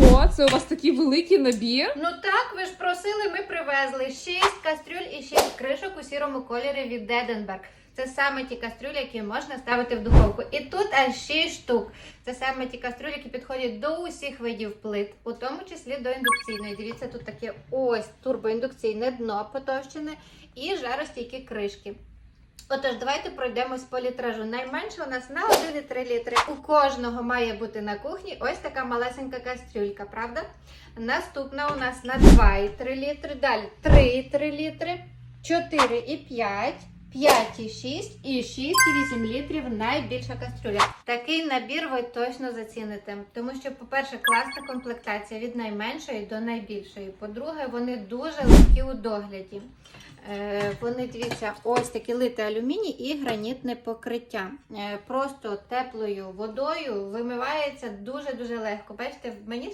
Ого, це у вас такий великий набір. Ну так, ви ж просили, ми привезли 6 кастрюль і 6 кришок у сірому кольорі від Деденберг. Це саме ті кастрюлі, які можна ставити в духовку. І тут аж 6 штук. Це саме ті кастрюлі, які підходять до усіх видів плит, у тому числі до індукційної. Дивіться, тут таке ось турбоіндукційне дно потовщене і жаростійкі кришки. Отож, давайте пройдемось по літражу. Найменше у нас на 1,3 літри. У кожного має бути на кухні ось така малесенька кастрюлька, правда? Наступна у нас на 2,3 літри. Далі 3,3 літри, 4,5, 5,6 і 6,8 літрів найбільша кастрюля. Такий набір ви точно заціните, тому що, по-перше, класна комплектація від найменшої до найбільшої. По-друге, вони дуже легкі у догляді. Е, Вони дивіться, ось такі лити алюміній і гранітне покриття. Е, Просто теплою водою вимивається дуже дуже легко. Бачите, мені